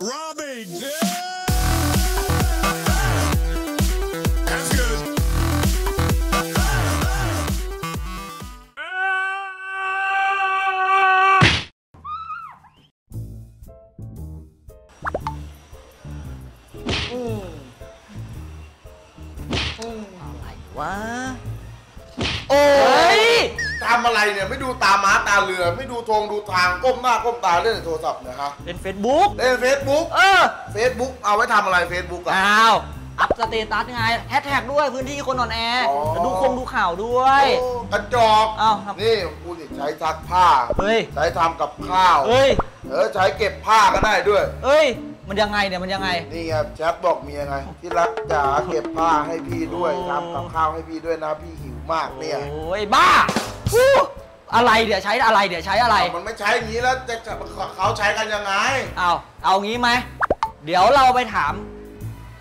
Robbie. That's good. อะไรวะโอ้เฮ้ยทำอะไรเนี่ยไม่ดูตาม้าตาเรือ ไม่ดูธงดูทางก้มหน้าก้มตาเล่นแต่โทรศัพท์นะฮะเป็นเฟซบุ๊กเล่นเฟซบุ๊กเออเฟซบุ๊กเอาไว้ทำอะไรเฟซบุ๊กอะ อ้าว อัพสเตตัสไงแฮชแท็กด้วยพื้นที่คนนอนแอร์อ๋อแล้วดูคงดูข่าวด้วย โอ้กระจอกอ้าวครับนี่กูจะใช้ซักผ้า เฮ้ย ใช้ทำกับข้าวเฮ้ย เออใช้เก็บผ้าก็ได้ด้วย เอ้ย มันยังไงเนี่ยมันยังไง นี่ไงแชทบอกเมียไงที่รักจ๋าเก็บผ้าให้พี่ด้วยโอ้ ทำกับข้าวให้พี่ด้วยนะพี่หิวมากเนี่ย โอ้ยบ้า ฟู้อะไรเดี๋ยวใช้อะไรเดี๋ยวใช้อะไร มันไม่ใช้อย่างนี้แล้วจะจะเขาใช้กันยังไง เอาเอางี้ไหม เดี๋ยวเราไปถาม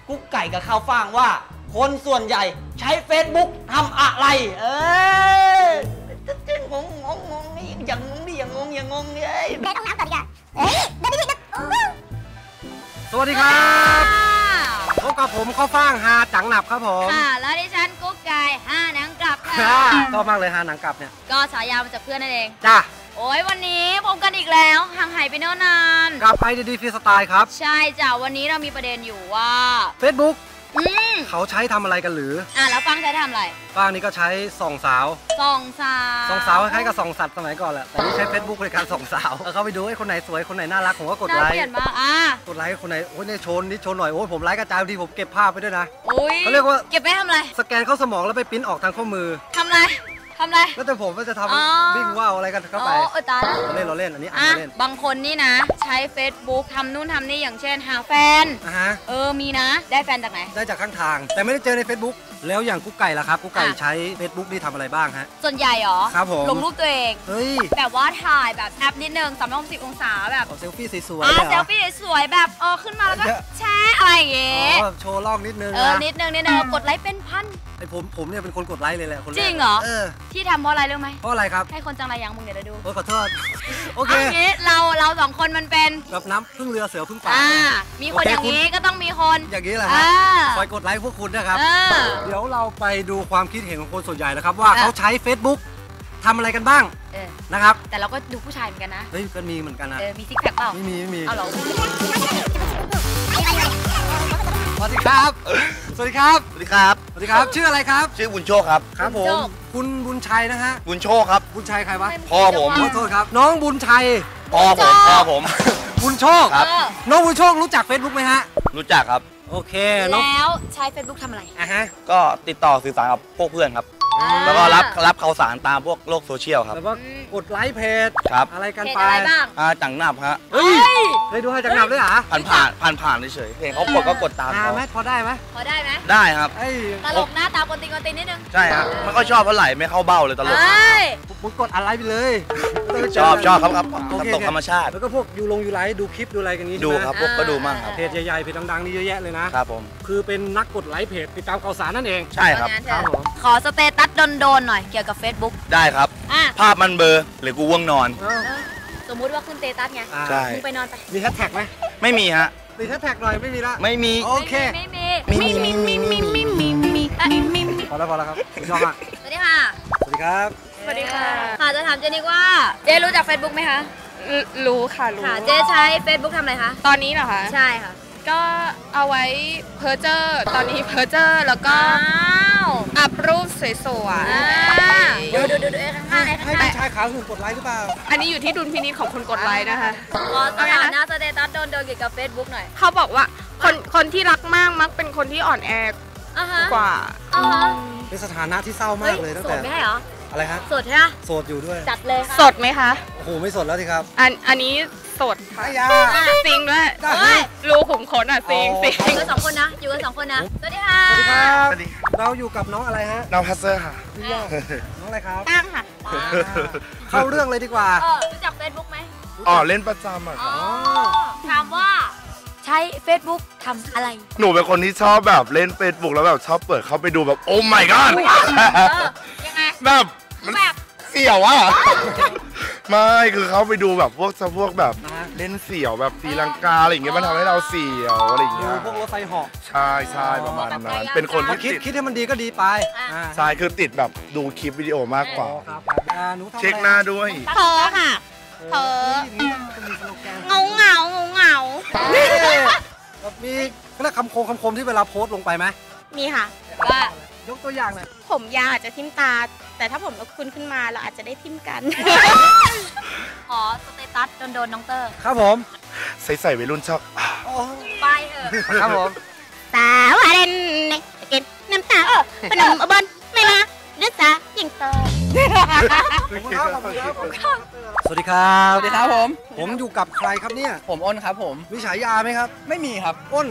กุ๊กไก่กับข้าวฟ่างว่า คนส่วนใหญ่ใช้ Facebook ทำอะไร เออจะงงงงงงนี่อย่างงงดิอย่างงงอย่างงงเนี่ยเอ้ยเดินห้องน้ำก่อนดีกว่าเฮ้ยเดินไปดิเดินโอ้โหสวัสดีครับพบกับผมข้าวฟ่างฮาจังหนับครับผม ค่ะ แล้วดิฉันกุ๊กไก่ห้าหนัง กลับค่ะค่ะชอบมากเลยฮาหนังกลับเนี่ย ก็ฉายามาจากเพื่อนนั่นเอง จ้าโอ้ยวันนี้พบกันอีกแล้วห่างหายไปเนิ่นนาน กับไอดีดีฟรีสไตล์ครับ ใช่จ้ะวันนี้เรามีประเด็นอยู่ว่า Facebook อืมเขาใช้ทำอะไรกันหรืออะแล้วฟังใช้ทำอะไรบ้างนี้ก็ใช้ส่องสาวส่องสาวส่องสาวคล้ายๆกับส่องสัตว์สมัยก่อนแหละแต่นี่ใช้ Facebook ในการส่องสาวแล้วเข้าไปดูให้คนไหนสวยคนไหนน่ารักผมก็กดน่าไลเปค์ลี่ยนมากอะกดไลค์ให้คนไหนโอ้ยเนี่ยโชว์นี่โชว์หน่อยโอ้ยผมไลค์กระจายบางทีผมเก็บภาพไปด้วยนะ อุ้ยเขาเรียกว่า เก็บไปทำอะไรสแกนเข้าสมองแล้วไปปริ้นออกทางข้อมือ ทำอะไร ทำอะไร แล้วแต่ผมว่าจะทอ๋อำวิ่งว่าวอะไรกันเข้าไปอ๋อเออตายแล้วเราเล่นเราเล่นอันนี้อ่านอะเราเล่นบางคนนี่นะ ใช้ Facebook ทำนู่นทำนี่อย่างเช่น หาแฟน อะฮะ เออมีนะ ได้แฟนจากไหน ได้จากข้างทาง แต่ไม่ได้เจอใน Facebook แล้วอย่างกุ๊กไก่ล่ะครับกุ๊กไก่อะ ใช้ Facebook นี่ทำอะไรบ้างฮะ ส่วนใหญ่เหรอครับผม ลงรูปตัวเอง เฮ้ยแบบว่าถ่ายแบบแอปนิดนึงสามร้อยหกสิบองศาแบบเอาเซลฟี่สวยๆอ่าเลยเหเซรอลฟี่สวยๆแบบเออขึ้นมาแล้วก็เยอะแชร์อะไรอย่างเงี้อ๋อโชว์ล่องนิดนึงเออนะนิดนึงนิดนึงกดไลค์เป็นพัน ไอผมผมเนี่ยเป็นคนกดไลค์เลยแหละคนแกจริงเหรอ เออที่ทำเพราะอะไรรู้ไหม เพราะอะไรครับให้คนจังไรยังมึงเดี๋ยวเราดูโอ้ยขอโทษโอเคเอาอย่างงี้เราเราสองคนมันเป็นแบบน้ำพึ่งเรือเสือพึ่งป่า อ่า มีคนโอเคอย่างนี้ก็ต้องมีคน อย่างนี้แหละอ่าฮะคอยกดไลค์พวกคุณนะครับ เออเดี๋ยวเราไปดูความคิดเห็นของคนส่วนใหญ่นะครับ ว่าอะเขาใช้ Facebook ทำอะไรกันบ้างเออนะครับ แต่เราก็ดูผู้ชายเหมือนกันนะ เฮ้ยก็มีเหมือนกันนะ เออ มีซิกแพคเปล่าไม่มีไม่มี เอาเหรอสวัสดีครับ สวัสดีครับ สวัสดีครับ สวัสดีครับ ชื่ออะไรครับ ชื่อบุญโชคครับ ครับผม คุณบุญชัยนะฮะ บุญโชคครับ บุญชัยใครวะ พ่อผม ขอโทษครับ น้องบุญชัย พ่อผม พ่อผม บุญโชคครับเออน้องบุญโชครู้จัก Facebook ไหมฮะ รู้จักครับ โอเคน้องแล้วใช้ Facebook ทำอะไร อะฮะ ก็ติดต่อสื่อสารกับพวกเพื่อนครับ อ่า แล้วก็รับรับข่าวสารตามพวกโลกโซเชียลครับ แบบว่ากดไลค์เพจครับ อะไรกันเพจไปอะไรบ้าง อ่าจังหนับฮะ เฮ้ยเฮ้ยได้ดูให้จังหนับด้วยเหรอผ่านผ่านผ่านผ่านเฉยๆเพลงเขากดก็กดตามอ่าเขาไหมพอได้ไหมพอได้ไหมได้ครับ ไอ้ยตลกหน้าตากวนตีนกวนตีนนิดนึงใช่ครับไม่ค่อยชอบเท่าไหร่ไม่เข้าเบ้าเลยตลก เอ้ยมึงกดอะไรไปเลย ชอบชอบครับครับโอเคตกธรรมชาติ แล้วก็พวกยูลงยูไลท์ดูคลิปดูอะไรกันนี้ดูใช่ไหมครับพวกก็ดูมั่งครับเพจใหญ่ๆเพจดังๆนี่เยอะแยะเลยนะครับผมคือเป็นนักกดไลค์เพจติดตามข่าวสารนั่นเองใช่ครับเอางั้นเถครัอะบผมขอสเตตัสโดนๆหน่อยเกี่ยวกับ Facebook ได้ครับอะภาพมันเบลอร์หรือกูว่วงนอนเอ้าเออสมมุติว่าขึ้นเตตัสไงอ่าใช่มึงไปนอนไปมีแฮชแท็กไหมไม่มีฮะมีแฮชแท็กหน่อยไม่มีละไม่มีโอเคไม่มีไม่มีไม่มีไม่มีมีมีเอ้ยมีมีพอแล้วพอแล้วครับยอมอะสวัสดี ค่ะ สวัสดีครับ สวัสดีค่ะ ค่ะจะถามเจนิกว่า เจรู้จัก Facebook ไหมคะรู้รู้ค่ะรู้ค่ะ เจใช้ Facebook ทำอะไรคะ ตอนนี้เหรอคะ ใช่ค่ะ ก็เอาไว้เพอร์เจอร์ตอนนี้เพอร์เจอร์แล้วก็อ้าวอัพรูปสวยอ่าดูดูดูดูไอ้ข้างๆไอ้ให้ข้างผู้ชายขาวหุ่นกดไลค์หรือเปล่าๆอันนี้อยู่ที่ดุลพินิจของคนกดไลค์นะคะๆขอสถานะสเตตัสโดนๆเกี่ยวกับ Facebook หน่อย เขาบอกว่าคนคนที่รักมากมักเป็นคนที่อ่อนแออ่าฮะกว่าอ่าฮะ เป็นสถานะที่เศร้าเฮ้มายกเลยตั้งโสแต่ดไม่ให้เหรอ อะไรฮะโสดใช่ไหมโสดอยู่ด้วย จัดเลยค่ะสดไหมคะ โอ้โห ไม่สดแล้วสิครับ อันอันนี้สดค่ะไม่ยาซิงด้วยได้ เฮ้ยรูขุมขนอะซิงอ๋อซิงอยู่กันสองคนนะ อยู่กันสองคนนะ สวัสดีค่ะ สวัสดีครับสวัสดี เราอยู่กับน้องอะไรฮะ น้องพัสเซอร์ค่ะพี่ยอดน้องอะไรครับ ตั้งค่ะอ่าเข้าเรื่องเลยดีกว่า เออรู้จัก Facebook ไหมอ๋อ เล่นประจำอะ อ๋อ ถามว่าใช้ Facebook ทำอะไร หนูเป็นคนที่ชอบแบบเล่นเฟซบุ๊กแล้วแบบชอบเปิดเข้าไปดูแบบโอ้ my god เออยังไงแบบมันแบบเสี่ยวอะไม่คือเขาไปดูแบบพวกพวกแบบนะฮะเล่นเสี่ยวแบบตีลังกาอะไรอย่างเงี้ยมันทำให้เราเสี่ยวอะไรอย่างดูเงี้ยพวกรถไฟเหาะใช่ใช่ประมาณนั้นเป็นคนถ้าที่คิดติดคิดให้มันดีก็ดีไปอ่าใช่คือติดแบบดูคลิปวิดีโอมากกอ๋อว่าครับอ่าหนูทำอะไรเช็คหน้าด้วยเธอค่ะเธออย่างนี้ต้องมีสโลแกนเงาเงาเงาเงานี่แบบ มีเขาเรียกคำคมคำคมที่เวลาโพสต์ลงไปไหมมีค่ะว่ายกตัวอย่างหน่อยผมยาวอาจจะทิ่มตา แต่ถ้าผมเราคุณขึ้นมาเราอาจจะได้ทิ่มกันขอสเตตัสโดนๆน้องเตอร์ ครับผมใส่ใส่วัยรุ่นชอบไปเถอะครับผมสาวาเรนเนเก็ตน้ำตาเออพนมอบนไม่มาด้วยสายิงเตอ สวัสดีครับสวัสดีครับผม ผมอยู่กับใครครับเนี่ย ผมอ้นครับผม มีฉายาไหมครับ ไม่มีครับ อ้น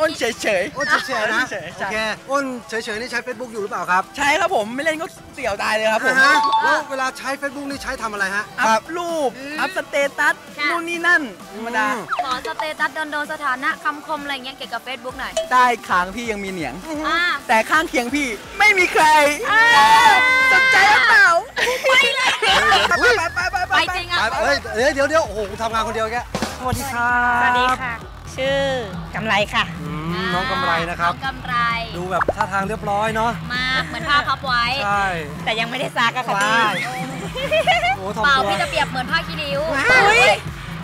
อ้นเฉยเฉยอ้นเฉยๆนะเฉยๆโอใช่เค อ้นเฉยๆนี่ใช้ Facebook อยู่หรือเปล่าครับ ใช่ครับผม ไม่เล่นก็เสี่ยวตายเลยครับผมอ่าฮะแล้วเวลาใช้ Facebook นี่ใช้ทำอะไรฮะ อัพรูป อัพสเตตัสค่ะ นู่นนี่นั่นธรรมดาอืมขอสเตตัสโดนๆสถานะคำคมอะไรเงี้ยเกี่ยวกับ Facebook หน่อย ใต้คางพี่ยังมีเหนียง อ่า แต่ข้างเคียงพี่ไม่มีใครสนใจหรือเปล่าไปเลยไปไปไปไปไปจริงอะ เฮ้ยเดี๋ยวเดี๋ยวเดี๋ยวโอ้โหทำงานคนเดียวแกสวัสดีครับสวัสดีค่ะ ชื่อกำไรค่ะ อืมน้องกำไรนะครับ น้องกำไร ดูแบบท่าทางเรียบร้อยเนาะมากเหมือนผ้าพับไว้ ใช่แต่ยังไม่ได้ซักอะค่ะพี่ว้ายโอ้เปทำล่าตัวพี่จะเปรียบเหมือนผ้าคีริ้วอุ๊ย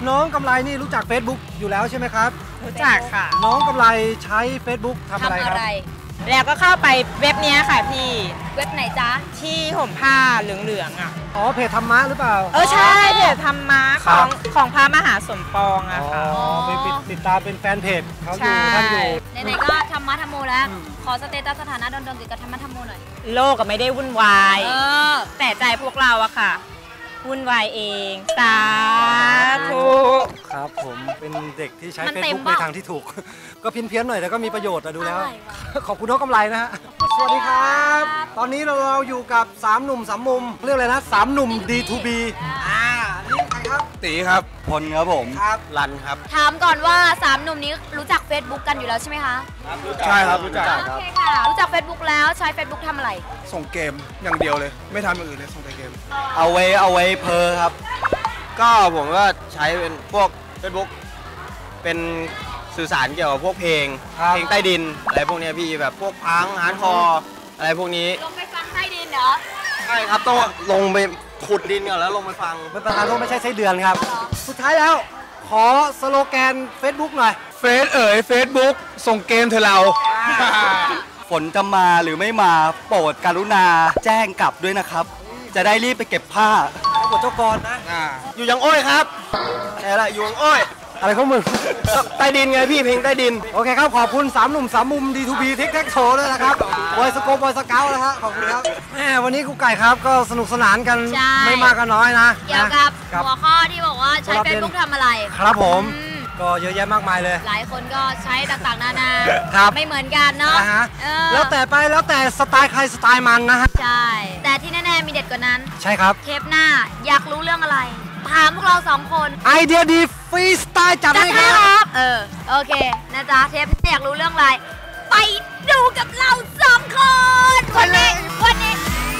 น้องกำไรนี่รู้จัก Facebook อยู่แล้วใช่ไหมครับ รู้จักค่ะน้องกำไรใช้ Facebook ทำอะไรทำคอะรับ ไร แล้วก็เข้าไปเว็บเนี้ยค่ะพี่เว็บไหนจ๊ะ ที่ห่มผ้าเหลืองๆอะ อ๋อ เพจธรรมะหรือเปล่า เออใช่เพจธรรมะคขรัอบ งของพระมหาสมปองอะค่ะอ๋อไปติดติดตามเป็นแฟนเพจเขาอยู่ใช่ ท่านอยู่ ไหนๆก็ธรรมะธรรมโมแล้ว ขอสเตตัสสถานะโดนๆเกี่ยวกับธรรมะธรรมโมหน่อย โลกก็ไม่ได้วุ่นวาย เออ แต่ใจพวกเราอะค่ะ วุ่นวายเอง สาธุ ครับผมเป็นเด็กที่ใช้มันเต็ม Facebook เปในล่า ทางที่ถูก ก็เพี้ยนเพี้ยนๆหน่อยแต่ก็มีประโยชน์อะดูแล้วอะไรวะขอบคุณน้องกำไรนะฮะ สวัสดีครับ ตอนนี้เราเราอยู่กับ 3 หนุ่มสามมุม เรียกอะไรนะ 3 หนุ่ม D2B อ่านี่ใครครับ ตีครับ พลครับผมครับรันครับ ถามก่อนว่าสามหนุ่มนี้รู้จัก Facebook กันอยู่แล้วใช่ไหมคะใช่ครับรู้จักโอเคค่ะ รู้จัก Facebook แล้วใช้ Facebook ทำอะไร ส่งเกมอย่างเดียวเลย ไม่ทำอย่างอื่นเลยส่งแต่เกม เอาไว้เอาไว้เพอครับ ก็ผมก็ใช้เป็นพวก Facebook เป็นสื่อสารเกี่ยวกับพวกเพลง ครับ เพลงใต้ดินอะไรพวกเนี้ยพี่แบบพวกพังฮาร์ดคอร์อะไรพวกนี้ลงไปฟังใต้ดินเหรอ ใช่ครับต้องลงไปขุดดินก่อนแล้วลงไปฟังเป็นประธานโทษไม่ใช่ไส้เดือนครับ สุดท้ายแล้วขอสโลแกน Facebook หน่อย เฟซเอ๋ยเฟซบุ๊กส่งเกมเธอเรา ฝนจะมาหรือไม่มาโปรดกรุณาแจ้งกลับด้วยนะครับ จะได้รีบไปเก็บผ้าให้กดเจ้ากรนะ อยู่ยังอ้อยครับแค่ละอยู่ยังอ้อย อะไรของมึง ใต้ดินไงพี่เพลงใต้ดิน โอเคครับ ขอบคุณ3หนุ่ม3มุม D2B ทิกแท็กโชด้วยนะครับบอยสโกบอยสเกลนะฮะขอบคุณครับแหมวันนี้กูไก่ครับก็สนุกสนานกันใช่ ไม่มากก็น้อยนะเกี่ยวกับครับหัวข้อที่บอกว่าใช้สำหรับเรียน Facebook ทำอะไร ครับผม อืม ก็เยอะแยะมากมายเลย หลายคนก็ใช้ต่างๆนานา ครับไม่เหมือนกันเนาะนะฮะ เออแล้วแต่ไปแล้วแต่สไตล์ใครสไตล์มันนะฮะ ใช่ แต่ที่แน่ๆมีเด็ดกว่านั้น ใช่ครับ เทปหน้าอยากรู้เรื่องอะไร ถามพวกเราสองคน ไอเดียดี ฟรีสไตล์จัดจัดให้คให้รับครับเออ โอเค นะจ๊ะ เทปหน้าอยากรู้เรื่องอะไร ไปดูกับเราสองคน วันนี้ วันนี้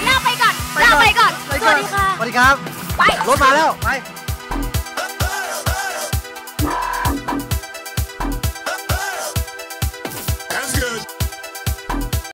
ลาไปก่อนลาไปก่อน สวัสดีค่ะ สวัสดีครับ ไป รถมาแล้ว ไป